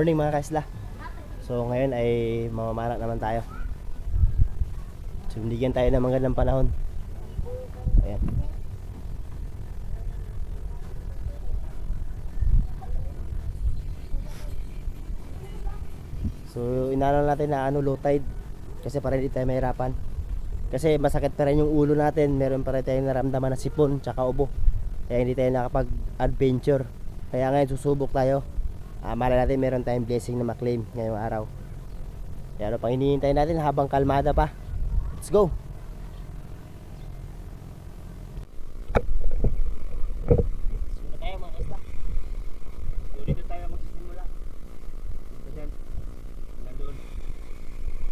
morning mga kaisla. So ngayon ay mamamana naman tayo. So binigyan tayo ng magandang panahon. Ayan. So inano natin na ano low tide kasi para hindi tayo mahirapan. Kasi masakit pa rin yung ulo natin, meron pa rin tayong naramdaman na sipon tsaka ubo. Kaya hindi tayo nakapag-adventure. Kaya ngayon susubok tayo. Ah, malay natin meron tayong blessing na maklaim ngayong araw. Kaya ano pang hinihintay natin habang kalmada pa. Let's go! Simula tayo mga kasla. So, dito tayo magsisimula. Dito dyan. Hanggang doon.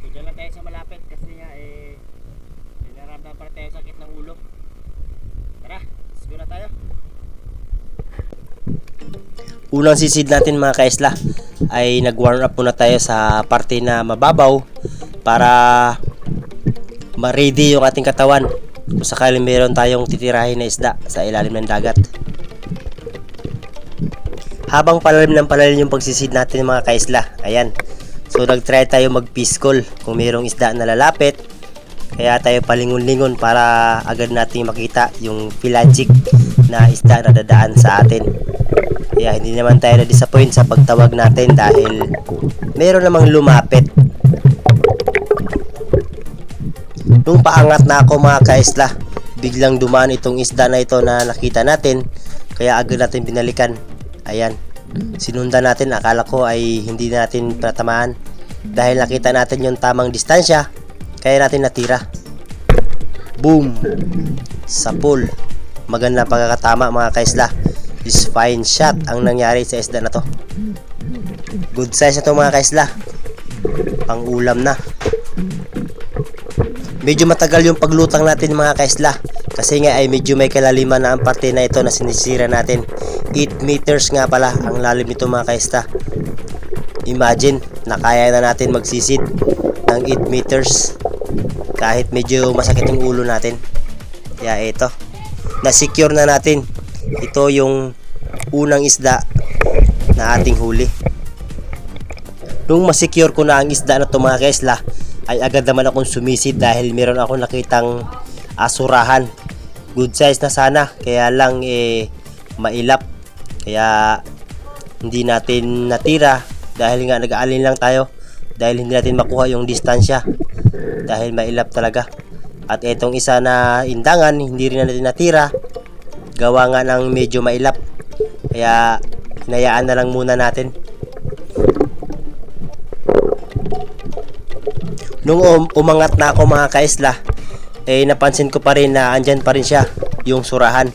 So, dyan lang tayo sa malapit kasi nga eh may naramdaman pa rin tayo sakit ng ulo. Tara, siguro na tayo. Unang sisid natin mga kaisla ay nag-warm up muna tayo sa parte na mababaw para ma-ready yung ating katawan kung sakaling meron tayong titirahin na isda sa ilalim ng dagat. Habang palalim ng palalim yung pagsisid natin mga kaisla, ayan. So nag-try tayo mag-piscol kung mayroong isda na lalapit. Kaya tayo palingon-lingon para agad nating makita yung pelagic na isda na dadaan sa atin. Kaya hindi naman tayo na-disappoint sa pagtawag natin dahil meron namang lumapit. Nung paangat na ako mga kaisla, biglang dumaan itong isda na ito na nakita natin. Kaya agad natin binalikan. Ayan. Sinundan natin, akala ko ay hindi natin natamaan. Dahil nakita natin yung tamang distansya, kaya natin natira. Boom! Sa pool. Maganda pagkakatama mga kaisla. Is fine shot ang nangyari sa isda na to. Good size na to mga kaisla. Pang ulam na. Medyo matagal yung paglutang natin mga kaisla. Kasi nga ay medyo may kalaliman na ang parte na ito na sinisira natin. 8 meters nga pala ang lalim nito mga kaisla. Imagine, nakaya na natin magsisid ng 8 meters. Kahit medyo masakit yung ulo natin. Kaya ito. Na-secure na natin. Ito yung unang isda na ating huli. Nung masecure ko na ang isda na to mga kaisla, ay agad naman akong sumisid dahil meron ako nakitang asurahan. Good size na sana, kaya lang eh mailap. Kaya hindi natin natira dahil nga nag-aalin lang tayo dahil hindi natin makuha yung distansya dahil mailap talaga. At etong isa na indangan, hindi rin natin natira gawa nga ng medyo mailap. Kaya hinayaan na lang muna natin. Nung um- umangat na ako mga kaisla, eh napansin ko pa rin na andyan pa rin siya, yung surahan.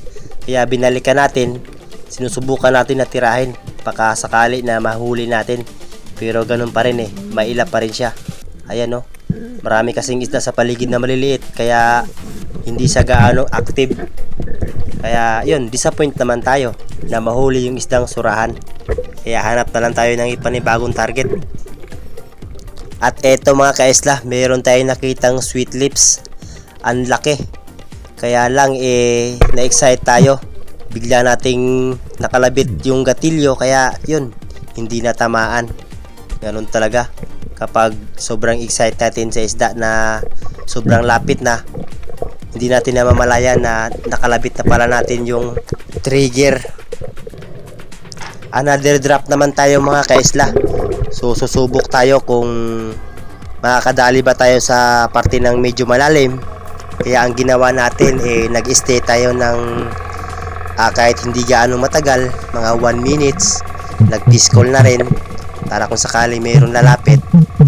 Kaya binalikan natin, sinusubukan natin na tirahin, baka sakali na mahuli natin. Pero ganun pa rin eh, mailap pa rin siya. Ayan no, marami kasing isda sa paligid na maliliit, kaya hindi siya gaano active. Kaya yun, disappoint naman tayo na mahuli yung isdang surahan. Kaya hanap na lang tayo ng ipanibagong target. At eto mga kaisla, meron tayong nakitang sweet lips. Ang laki. Kaya lang eh, na-excite tayo. Bigla nating nakalabit yung gatilyo kaya yun, hindi natamaan. Ganun talaga. Kapag sobrang excited natin sa isda na sobrang lapit na, hindi natin namamalayan na nakalabit na pala natin yung trigger. Another drop naman tayo mga kaisla. So susubok tayo kung makakadali ba tayo sa parte ng medyo malalim. Kaya ang ginawa natin eh nag-stay tayo ng ah, kahit hindi gaano matagal, mga 1 minutes. Nag-peace call na rin para kung sakali mayroon lalapit,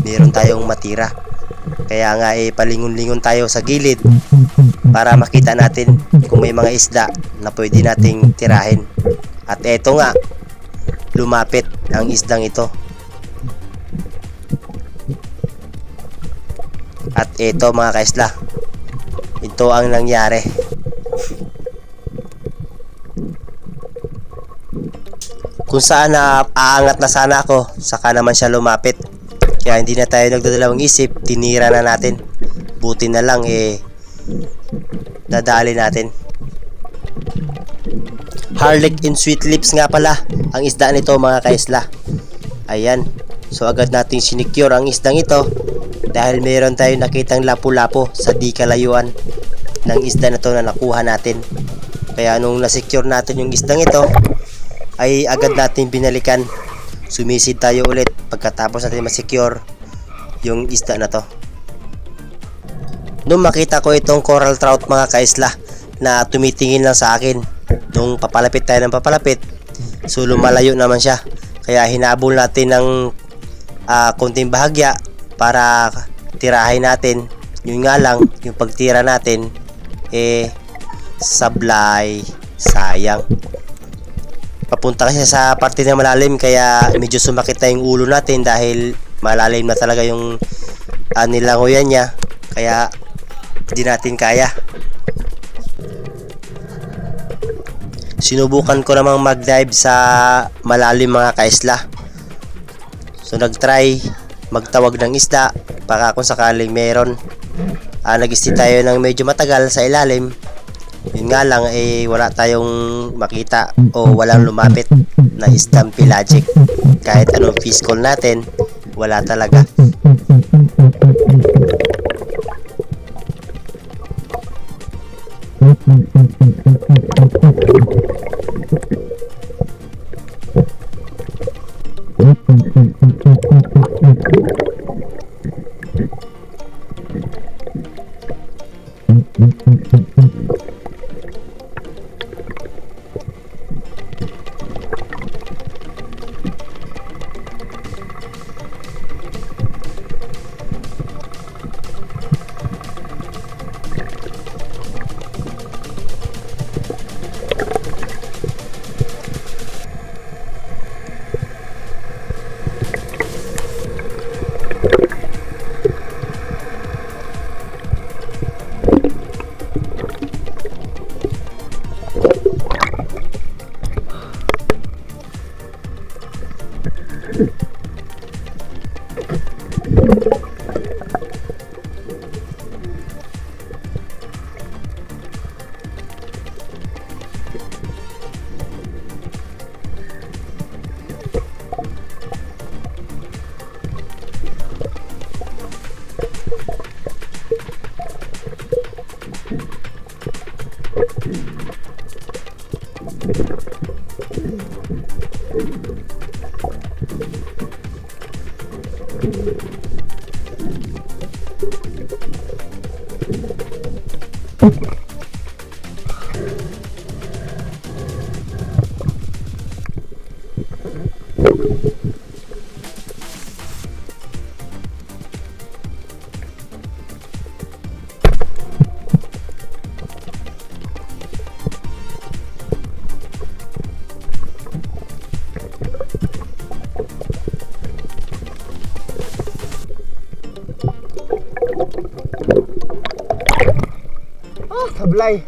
mayroon tayong matira. Kaya nga eh palingon-lingon tayo sa gilid para makita natin kung may mga isda na pwede nating tirahin. At eto nga, lumapit ang isdang ito. At ito mga kaisla, ito ang nangyari. Kung saan na aangat na sana ako, saka naman siya lumapit. Kaya hindi na tayo nagdadalawang isip, tinira na natin. Buti na lang eh, dadali natin. Harlic in sweet lips nga pala ang isda nito mga kaisla. Ayan. So agad nating sinecure ang isdang ito dahil meron tayong nakitang lapu-lapo sa di kalayuan ng isda na to na nakuha natin. Kaya nung nasecure natin yung isdang ito ay agad natin binalikan. Sumisid tayo ulit pagkatapos natin masecure yung isda na to. Nung makita ko itong coral trout mga kaisla na tumitingin lang sa akin nung papalapit tayo ng papalapit so lumalayo naman siya. Kaya hinabol natin ng ah, konting bahagya para tirahin natin. Yun nga lang yung pagtira natin eh sablay. Sayang. Papunta kasi sa parte na malalim kaya medyo sumakit na yung ulo natin dahil malalim na talaga yung uh, nilangoyan niya. Kaya hindi natin kaya sinubukan ko namang mag-dive sa malalim mga kaisla. So nag-try magtawag ng isda baka kung sakaling meron. Ah, nag tayo ng medyo matagal sa ilalim. Yun nga lang eh wala tayong makita o walang lumapit na isdang pelagic. Kahit anong fish call natin, wala talaga. Mm-hmm. Ah, sablay.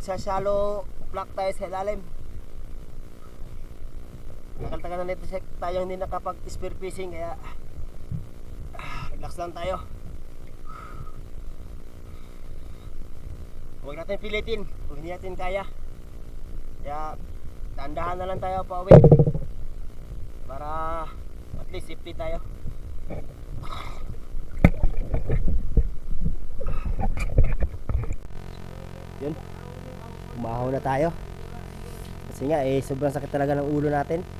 Magsasalo plak tayo sa ilalim. Tagal-tagal na nito tayo hindi nakapag spear fishing kaya ah, relax lang tayo. Huwag natin pilitin kung hindi natin kaya. Kaya tandahan na lang tayo pa uwi para at least safety tayo. Yun. Umahaw na tayo. Kasi nga eh sobrang sakit talaga ng ulo natin.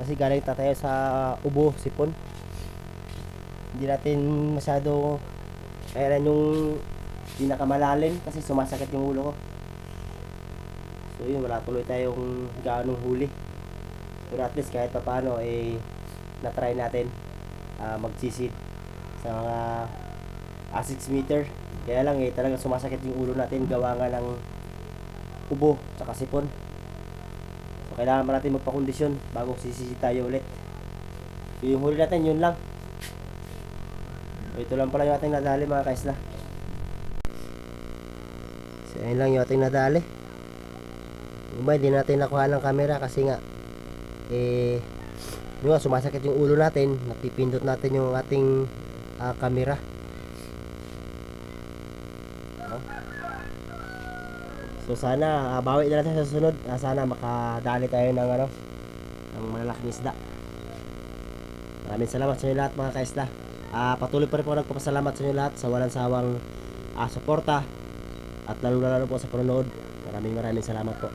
Kasi galing ta tayo sa ubo, sipon. Hindi natin masyado kailan yung pinakamalalim kasi sumasakit yung ulo ko. So yun, wala tuloy tayong gaanong huli. Pero at least kahit pa paano eh na-try natin ah, magsisid sa mga 6 meter. Kaya lang eh talagang sumasakit yung ulo natin gawa nga ng ubo sa sipon. Kailangan pa natin magpakondisyon bago sisisid tayo ulit. So yung huli natin yun lang. Ito lang pala yung ating nadali mga kaisla. So ayun lang yung ating nadali. Yung ba, hindi natin nakuha ng camera kasi nga eh yung nga, sumasakit yung ulo natin napipindot natin yung ating ah, camera so sana ah, bawi na natin sa susunod. Ah, sana makadali tayo ng ano ng malalaking isda. Maraming salamat sa inyo lahat mga kaisla Ah, patuloy pa rin po nagpapasalamat sa inyo lahat sa walang sawang ah, suporta. At lalo lalo po sa panonood. Maraming maraming salamat po